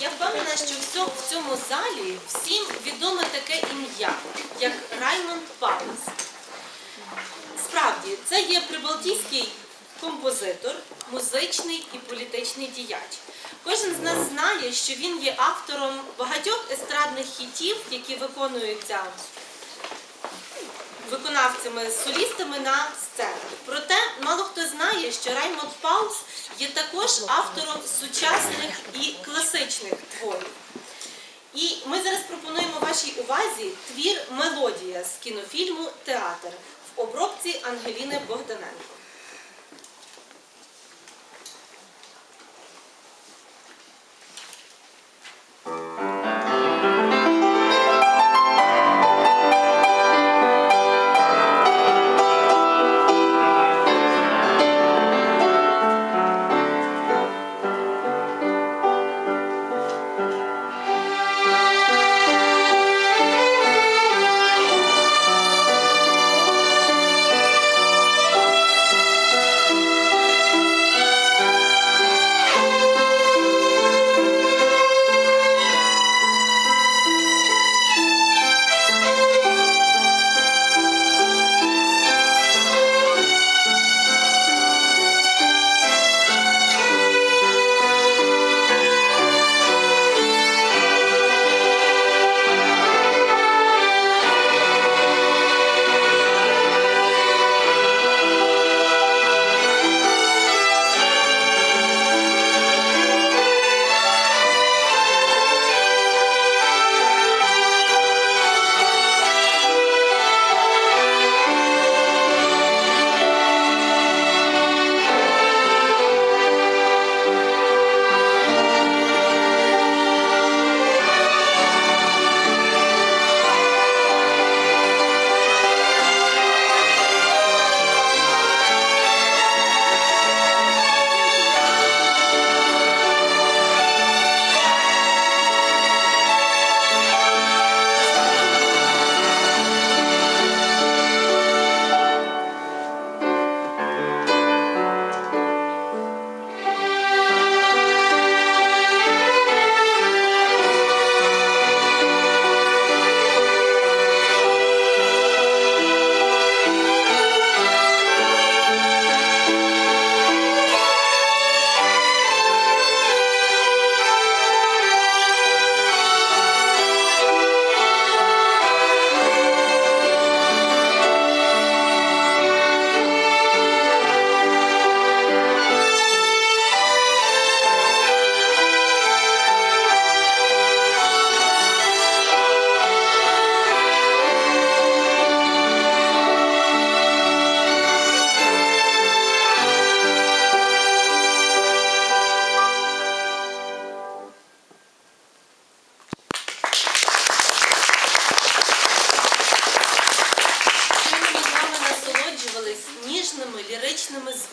я впевнена, що в цьому, залі всім відоме таке ім'я, як Раймонд Паулс. Справді, це є прибалтійський композитор, музичний і політичний діяч. Кожен з нас знає, що він є автором багатьох естрадних хітів, які виконуються виконавцями, солістами на сценах. Проте мало хто знає, що Раймонд Паус є також автором сучасних і класичних творів. І ми зараз пропонуємо вашій увазі твір Мелодія з кінофільму Театр в обробці Ангеліни Богданенко.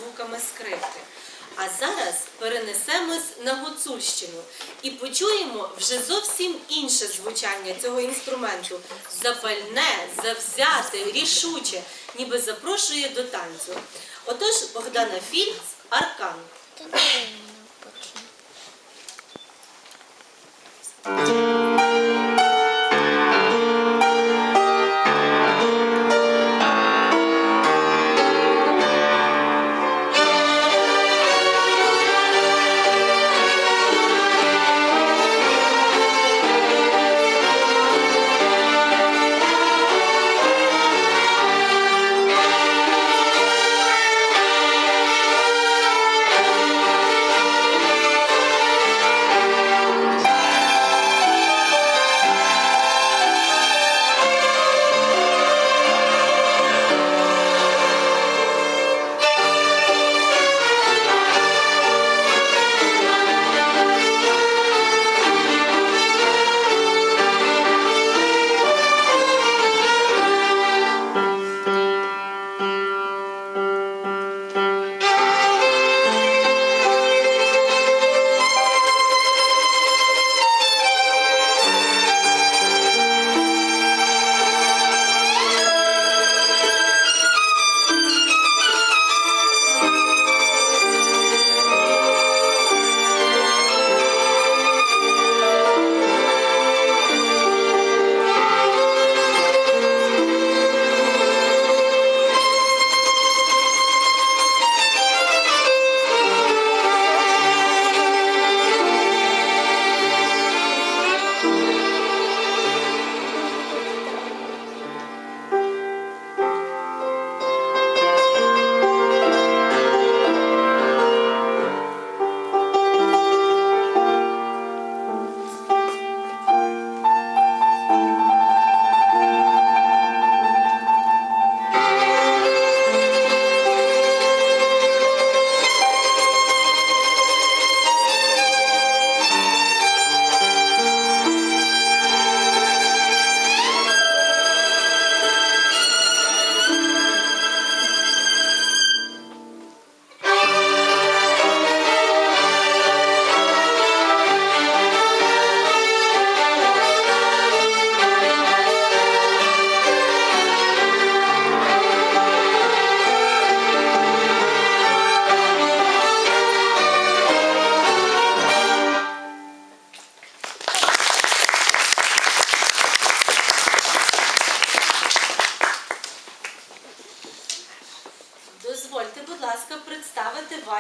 Звуками скрипки. А зараз перенесемось на Гуцульщину і почуємо вже зовсім інше звучання цього інструменту. Запальне, завзяте, рішуче, ніби запрошує до танцю. Отож, Богдана Фільц, Аркан. Та не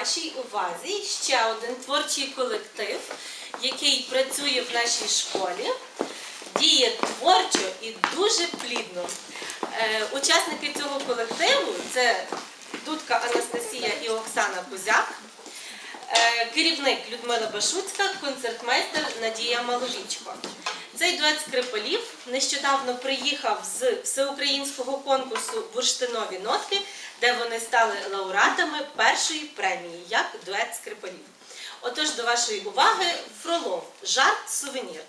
вашій увазі ще один творчий колектив, який працює в нашій школі, діє творчо і дуже плідно. Е, Учасники цього колективу це Дудка Анастасія і Оксана Кузяк. Е, Керівник Людмила Башуцька, концертмейстер Надія Маловічко. Цей дует скрипалів нещодавно приїхав з всеукраїнського конкурсу Бурштинові нотки, де вони стали лауреатами першої премії як дует скрипалів. Отож, до вашої уваги Фролов, жарт, сувенір.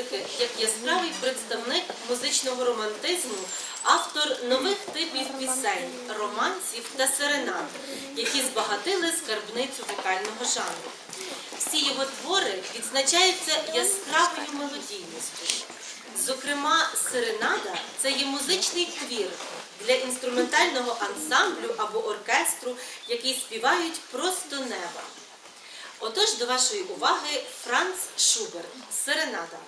Музики як яскравий представник музичного романтизму, автор нових типів пісень, романсів та серенад, які збагатили скарбницю вокального жанру. Всі його твори відзначаються яскравою мелодійністю. Зокрема, серенада це є музичний твір для інструментального ансамблю або оркестру, який співають просто неба. Отож, до вашої уваги Франц Шуберт Серенада.